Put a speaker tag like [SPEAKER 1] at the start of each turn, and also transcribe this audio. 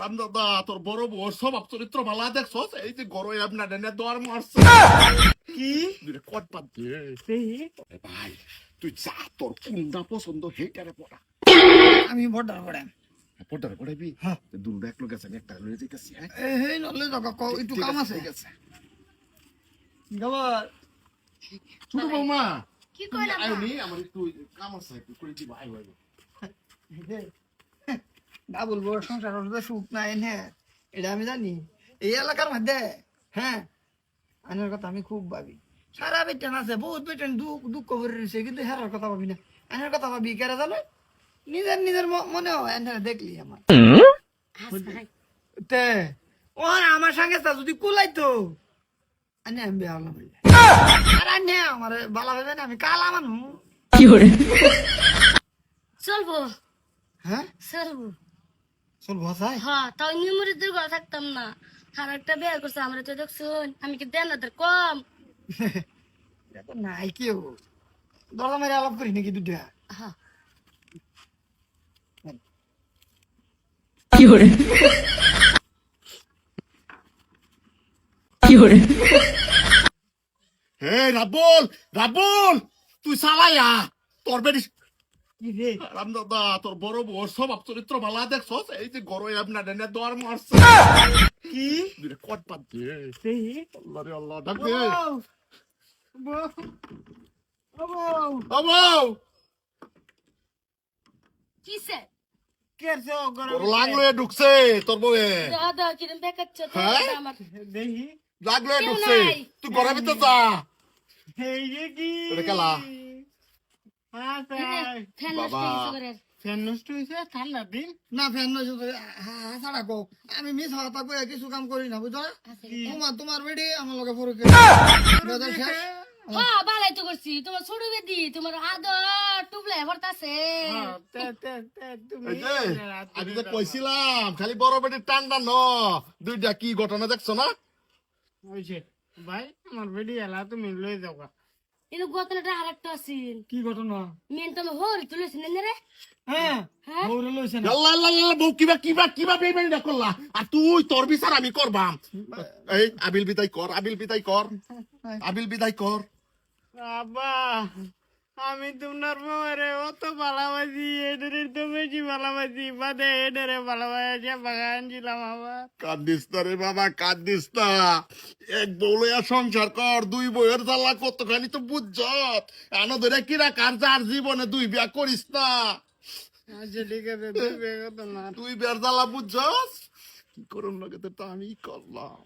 [SPEAKER 1] রামদাদা তোর বড় বউ স্বভাব চরিত্র ভালো দেখছস? এই যে গরো আপনার এনে দোয়ার মারছে।
[SPEAKER 2] কি?
[SPEAKER 1] কট পাত দিয়ে
[SPEAKER 2] দেহি
[SPEAKER 1] এ ভাই তুই যা তোর কোনটা পছন্দ সেইটারে পড়া।
[SPEAKER 2] আমি বর্ডার করে
[SPEAKER 1] পড়ারে পড়াবি?
[SPEAKER 2] হ্যাঁ।
[SPEAKER 1] দুটো এক লোক আছে আমি একটা লয়ে যেতেছি হ্যাঁ?
[SPEAKER 2] এই নলে জায়গা কও একটু কাম আছে
[SPEAKER 1] ঠিক
[SPEAKER 2] গাবার
[SPEAKER 1] ছোট বৌমা
[SPEAKER 3] কি কইলাম
[SPEAKER 1] আইনি আমার একটু কাম আছে একটু করে দিবা আই ভাই
[SPEAKER 2] ডাবল বড় সংসার হলে সুখ নাই নে। এটা আমি জানি। এই এলাকার মধ্যে হ্যাঁ আনার কথা আমি খুব ভাবি। সারা বেটেন আছে বহুত বেটেন দুঃখ দুঃখ করে রয়েছে কিন্তু হেরার কথা ভাবি না। আনার কথা ভাবি কেরা জানো? নিজের নিজের ম- মনে হয় এনে দেখলি আমার। তে ও আমার সঙ্গে তা যদি কুলাইতো আনে আমি বেয়া হলাম আর আনে আমার বালা ভাবে না আমি কালা মানুষ।
[SPEAKER 3] চলবো।
[SPEAKER 2] হ্যাঁ?
[SPEAKER 3] চলবো।
[SPEAKER 2] চল ভাষায়
[SPEAKER 3] হ্যাঁ তাও নিমরিদের ঘরে থাকতাম না। আর একটা বিয়ে করছে আমরা তো দেখছুন আমি কি দেন ওদের কম?
[SPEAKER 2] তো নাই কেউ দরজা মেরে আলাপ করি নাকি দুটা
[SPEAKER 3] হ্যাঁ।
[SPEAKER 1] হে রাবুল রাবুল তুই চালাইয়া তোর বেড়ি
[SPEAKER 2] কি রে
[SPEAKER 1] রামদাদা তোর বড় বউ স্বভাব চরিত্র ভালো দেখছস? এই যে গরো আপনার এনে দোয়ার মারছে।
[SPEAKER 2] কি?
[SPEAKER 1] কট পাত দিয়ে। আল্লাহ রে আল্লাহ ডাক দে
[SPEAKER 2] বউ বউ ও বউ।
[SPEAKER 1] ও বউ!
[SPEAKER 3] কিসে
[SPEAKER 2] কেরছো
[SPEAKER 1] তোর
[SPEAKER 2] গরম
[SPEAKER 1] লাগল ঢুকছে তোর বউয়ে।
[SPEAKER 3] দাদা কিরম দেখাচ্ছ তো?
[SPEAKER 1] হ্যাঁ?
[SPEAKER 3] আমার
[SPEAKER 1] লাগল ঢুকছে। তুই ঘরের ভিতর যা।
[SPEAKER 2] এই কি?
[SPEAKER 1] এটা কেলা?
[SPEAKER 2] আমি মিস হওয়া থাকব কিছু কাম করি না বুঝছ? না তোমার তোমার বেডি আমার লগে পরকে বেজার শেষ
[SPEAKER 3] হ্যাঁ তো করছি। তোমার ছোট বেদি তোমার আদর টুবলে ভরতাছে।
[SPEAKER 2] তুমি
[SPEAKER 1] যে আমি কইছিলাম খালি বড় বেটির টান্ডা ন। দুইটা কি ঘটনা দেখছ না?
[SPEAKER 2] ভাই আমার বেডি এলা তুমি লয়ে যাও
[SPEAKER 3] কিন্তু গতনাটা আর একটা আছিল।
[SPEAKER 2] কি ঘটনা?
[SPEAKER 3] মেন তোমার হরি তুলেছি না রে।
[SPEAKER 2] হ্যাঁ
[SPEAKER 3] হ্যাঁ?
[SPEAKER 2] বউরে না।
[SPEAKER 1] আল্লাহ আল্লাহ আল্লাহ বউ কিবা কিবা কিবা বেইমানি না করলা। আর তুই তোর বিচার আমি করবাম। এই আবিল বিদায় কর আবিল বিদায় কর। আবিল বিদায় কর।
[SPEAKER 2] বাবা আমি তোমার বউরে অত ভালোবাসি এদের তো বেশি ভালোবাসি বাদে ভালোবাসে বাগান ছিলাম
[SPEAKER 1] কান্দিস না রে বাবা কান্দিস না। এক বউলয়া সংসার কর দুই বউয়ের জ্বালা কতখানি তো আনো ধরে কিরা কার যার জীবনে দুই বিয়া করিস না।
[SPEAKER 2] আচ্ছা ঠিক আছে তুই
[SPEAKER 1] জ্বালা বুঝছস? কি করুন লাগে তো আমি করলাম।